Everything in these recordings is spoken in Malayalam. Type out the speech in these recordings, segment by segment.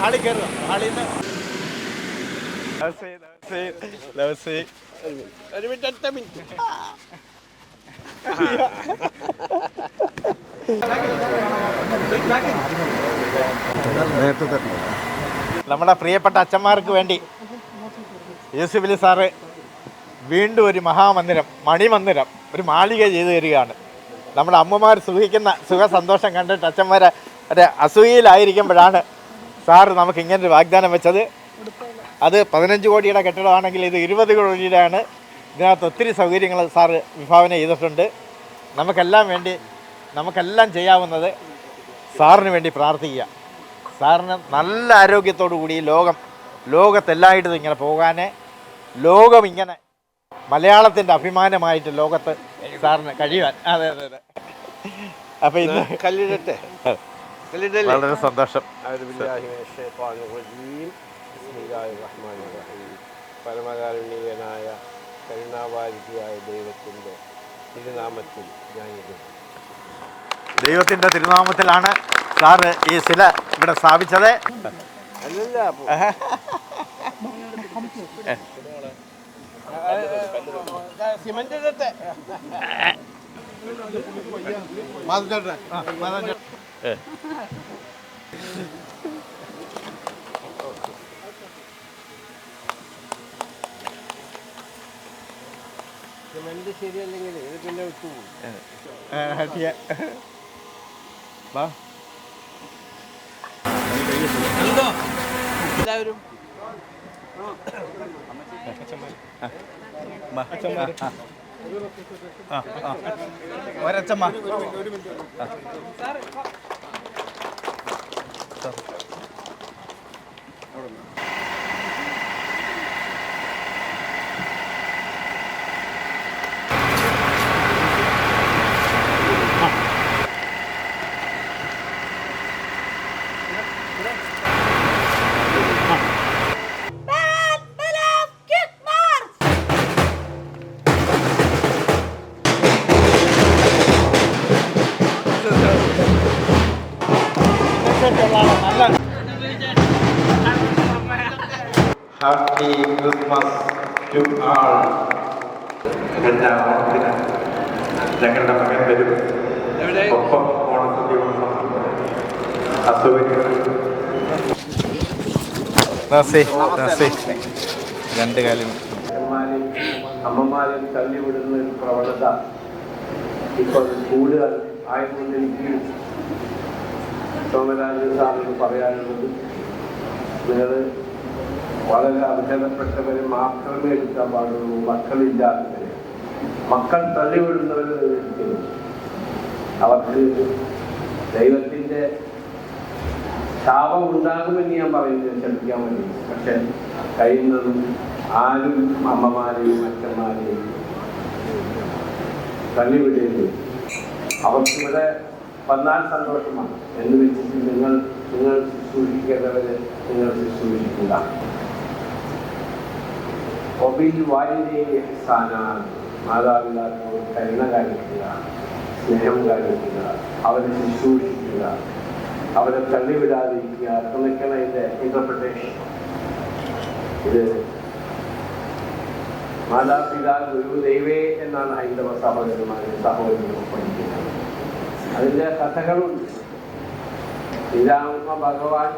മാളി കയറുക. മാളിന്ന് ഒരു മിനിറ്റ് ഒറ്റ മിനിറ്റ്. നമ്മുടെ പ്രിയപ്പെട്ട അച്ഛന്മാർക്ക് വേണ്ടി യൂസുഫലി സാറ് വീണ്ടും ഒരു മഹാമന്ദിരം മണിമന്ദിരം ഒരു മാളിക ചെയ്തു തരികയാണ്. നമ്മുടെ അമ്മമാർ സുഖിക്കുന്ന സുഖ സന്തോഷം കണ്ടിട്ട് അച്ഛന്മാരെ ഒരു അസൂയയിലായിരിക്കുമ്പോഴാണ് സാറ് നമുക്ക് ഇങ്ങനെ ഒരു വാഗ്ദാനം വെച്ചത് അത് പതിനഞ്ച് കോടിയുടെ കെട്ടിടമാണെങ്കിൽ ഇത് ഇരുപത് കോടിയുടെയാണ്. ഇതിനകത്ത് ഒത്തിരി സൗകര്യങ്ങൾ സാറ് വിഭാവന ചെയ്തിട്ടുണ്ട്. നമുക്കെല്ലാം വേണ്ടി നമുക്കെല്ലാം ചെയ്യാവുന്നത് സാറിന് വേണ്ടി പ്രാർത്ഥിക്കുക. സാറിന് നല്ല ആരോഗ്യത്തോടു കൂടി ലോകം ലോകത്തെല്ലായിടത്തും ഇങ്ങനെ പോകാനേ ലോകം ഇങ്ങനെ മലയാളത്തിന്റെ അഭിമാനമായിട്ട് ലോകത്ത് സാറിന് കഴിയുവാൻ. അതെ അതെ അതെ. അപ്പം ഇന്ന് കല്ലിടട്ടെ. വളരെ സന്തോഷം. പരമകാരുണ്യനായ കരുണാവാരിയായ ദൈവത്തിന്റെ തിരുനാമത്തിൽ ഞാൻ ദൈവത്തിന്റെ തിരുനാമത്തിലാണ് സാറ് ഈ ശില ഇവിടെ സ്ഥാപിച്ചത്. അല്ലല്ല സിമന്റ് മാതാ സിമന്റ് ശരിയല്ലെങ്കിൽ ഇത് പിന്നെ വിട്ടുപോകും. വാ. എല്ലാവരും. ഒരച്ചമ്മ. Battle happy Christmas to all ഓണത്തിന് ഞങ്ങളുടെ മകൻ വരും. ഒപ്പം ഓണത്തിന്റെ നസി രണ്ട് കാലം അമ്മമാരെയും അമ്മമാരെയും തള്ളിവിടുന്ന ഒരു പ്രവണത ഇപ്പോൾ കൂടുതൽ ആയിക്കൊണ്ടിരിക്കുകയും സോമരാജൻ സാറിന് പറയാനുള്ളത് നിങ്ങൾ വളരെ അർഹതപ്പെട്ടവരെ മാത്രമേ എടുക്കാൻ പാടുള്ളൂ. മക്കളില്ലാത്തവരെ. മക്കൾ തള്ളിവിടുന്നവരെ അവർക്ക് ദൈവത്തിന്റെ ശാപം ഉണ്ടാകുമെന്ന് ഞാൻ പറയുന്നത് ശ്രദ്ധിക്കാൻ വേണ്ടി. പക്ഷെ കഴിയുന്നതും ആരും അമ്മമാരെയും അച്ഛന്മാരെയും തള്ളിവിടരുത്. അവർക്ക് ഇവിടെ വന്നാൽ സന്തോഷമാണ്. എന്ന് വെച്ചിട്ട് നിങ്ങൾ നിങ്ങൾ ശുശ്രൂഷിക്കേണ്ടവരെ നിങ്ങൾ ശുശ്രൂഷിക്കുക. ഒബിൽ വാലിനെ സ്ഥാന മാതാപിതാക്കളോട് കരുണ കാണിക്കുക സ്നേഹം കാണിക്കുക അവരെ ശുശ്രൂഷിക്കുക അവരെ തള്ളിവിടാതിരിക്കുക എന്നൊക്കെയാണ് അതിന്റെ ഇന്റർപ്രിട്ടേഷൻ ഇത് മാതാപിതാ ഗുരു ദൈവേ എന്നാണ് ഹൈന്ദവ സഹോദരന്മാരും സഹോദരനും പഠിക്കുന്നത്. അതിന്റെ കഥകളുണ്ട്. ശ്രീരാമ ഭഗവാൻ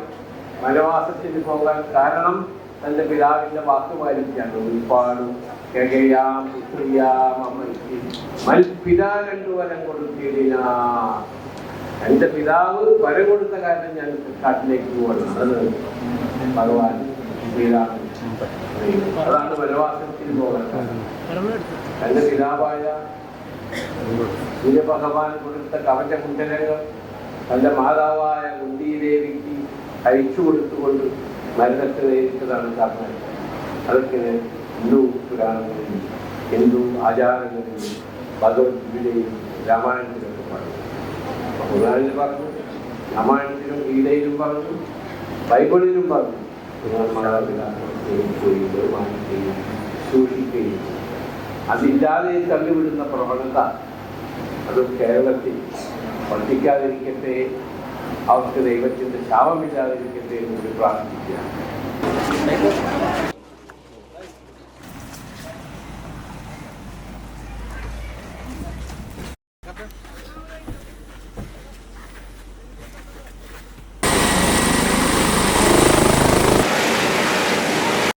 വനവാസത്തിന് പോകാൻ കാരണം തന്റെ പിതാവിന്റെ വാക്ക് പാലിക്കുകയാണ് ഉൾപ്പാടും കെകയാം പുത്രിയാം അമ്മയ്ക്ക് മൽപിതാ രണ്ടു വരം കൊടുത്തിടിനാ. എന്റെ പിതാവ് വരം കൊടുത്ത കാരണം ഞാൻ കാട്ടിലേക്ക് പോകണം അത് ഭഗവാൻ ശ്രീരാമൻ അതാണ് വനവാസത്തിൽ പോകാൻ തന്റെ പിതാവായ സൂര്യഭഗവാൻ കൊടുത്ത കവച കുണ്ടലങ്ങൾ തന്റെ മാതാവായ കുന്തിദേവിക്ക് അയച്ചു കൊടുത്തുകൊണ്ട് മരണത്തെ നേരിട്ടതാണ് കാരണം അതൊക്കെ ഹിന്ദു പുരാണങ്ങളിലും ഹിന്ദു ആചാരങ്ങളിലും ഭഗവത്ഗീതയിലും രാമായണത്തിലൊക്കെ പറഞ്ഞു ഖുർആനിൽ പറഞ്ഞു രാമായണത്തിലും ഗീതയിലും പറഞ്ഞു ബൈബിളിലും പറഞ്ഞു സൂക്ഷിക്കുകയും അതില്ലാതെ തള്ളിവിടുന്ന പ്രവണത അത് കേരളത്തിൽ വർദ്ധിക്കാതിരിക്കട്ടെ അവർക്ക് ദൈവത്തിന്റെ ശാപമില്ലാതിരിക്കട്ടെ എന്ന് പ്രാർത്ഥിക്കുക